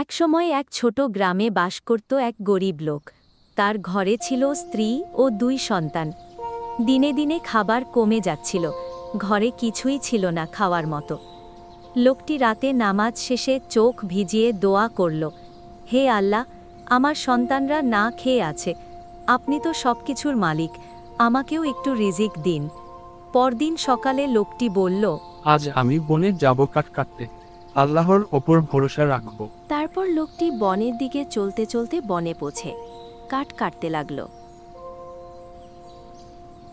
একসময় এক ছোট গ্রামে বাস করত এক গরিব লোক। তার ঘরে ছিল স্ত্রী ও দুই সন্তান। দিনে দিনে খাবার কমে যাচ্ছিল। ঘরে কিছুই ছিল না খাওয়ার মতো। লোকটি রাতে নামাজ শেষে চোখ ভিজিয়ে দোয়া করল, হে আল্লাহ, আমার সন্তানরা না খেয়ে আছে। আপনি তো সব কিছুর মালিক, আমাকেও একটু রিজিক দিন। পরদিন সকালে লোকটি বলল, আজ আমি বনে যাব কাঠ কাটতে। আল্লাহর ওপর ভরসা রাখব। তারপর লোকটি বনের দিকে চলতে চলতে বনে পৌঁছে কাঠ কাটতে লাগল।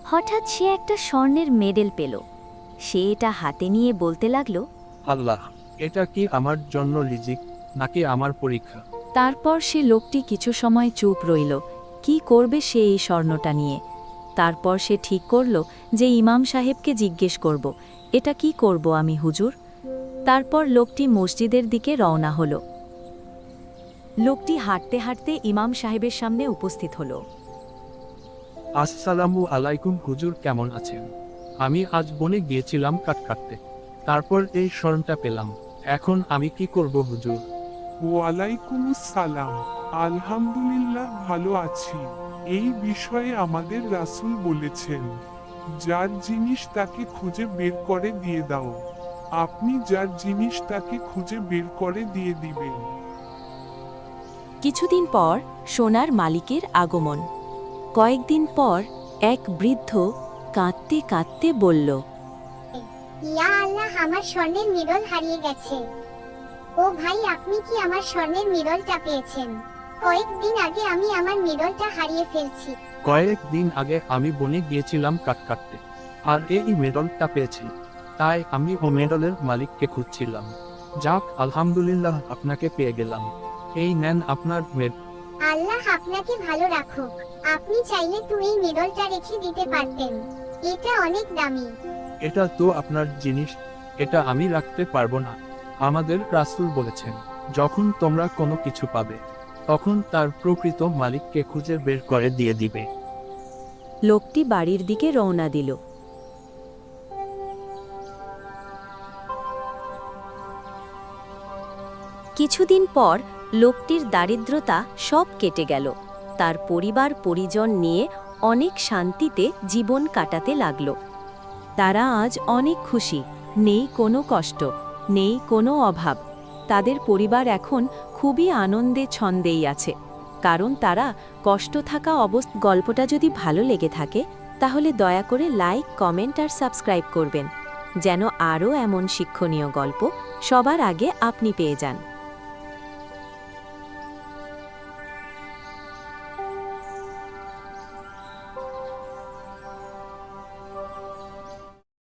হঠাৎ সে একটা স্বর্ণের মেডেল পেল। সে এটা হাতে নিয়ে বলতে লাগল আল্লাহ এটা কি আমার জন্য রিজিক নাকি আমার পরীক্ষা? তারপর সে লোকটি কিছু সময় চুপ রইল। কি করবে সে এই স্বর্ণটা নিয়ে? তারপর সে ঠিক করল যে ইমাম সাহেবকে জিজ্ঞেস করব এটা কি করব আমি হুজুর? তারপর লোকটি মসজিদের দিকে রওনা হল। লোকটি হাঁটতে হাঁটতে ইমাম সাহেবের সামনে উপস্থিত হল। আসসালামু আলাইকুম হুজুর কেমন আছেন? আমি আজ বনে গিয়েছিলাম কাঠ কাটতে। তারপর এই স্মরণটা পেলাম। এখন আমি কি করব হুজুর? ওয়ালাইকুম সালাম আলহামদুলিল্লাহ ভালো আছি। এই বিষয়ে আমাদের রাসূল বলেছেন যার জিনিস তাকে খুঁজে বের করে দিয়ে দাও। আপনি যার জিনিস তাকে খুঁজে বের করে দিয়ে দিবেন। কিছুদিন পর সোনার মালিকের আগমন। কয়েকদিন পর এক বৃদ্ধ কাঁদতে কাঁদতে বলল ইয়া আল্লাহ আমার স্বর্ণের মিরল হারিয়ে গেছে। ও ভাই আপনি কি আমার স্বর্ণের মিরলটা পেয়েছেন? কয়েকদিন আগে আমি আমার মিরলটা হারিয়ে ফেলছি। কয়েক দিন আগে আমি বনে গিয়েছিলাম কাঠ কাটতে। আর এই মেডলটা পেয়েছি। তাই আমি ও মেডলের মালিককে খুঁজছিলাম। যাক আলহামদুলিল্লাহ আপনাকে পেয়ে গেলাম। এই নেন আপনার মেড আল্লাহ আপনাকে ভালো রাখুক। আপনি চাইলে তো এই মিরলটা রেখে দিতে পারতেন। এটা অনেক দামি। এটা তো আপনার জিনিস। এটা আমি রাখতে পারব না। আমাদের রাসুল বলেছেন যখন তোমরা কোনো কিছু পাবে তখন তার প্রকৃত মালিককে খুঁজে বের করে দিয়ে দিবে। লোকটি বাড়ির দিকে রওনা দিল। কিছুদিন পর লোকটির দারিদ্রতা সব কেটে গেল। তার পরিবার পরিজন নিয়ে অনেক শান্তিতে জীবন কাটাতে লাগল। তারা আজ অনেক খুশি, নেই কোনো কষ্ট, নেই কোনো অভাব। তাদের পরিবার এখন খুবই আনন্দে ছন্দেই আছে। কারণ তারা কষ্ট থাকা অবস্থা গল্পটা যদি ভালো লেগে থাকে, তাহলে দয়া করে লাইক, কমেন্ট আর সাবস্ক্রাইব করবেন। যেন আরও এমন শিক্ষণীয় গল্প সবার আগে আপনি পেয়ে যান।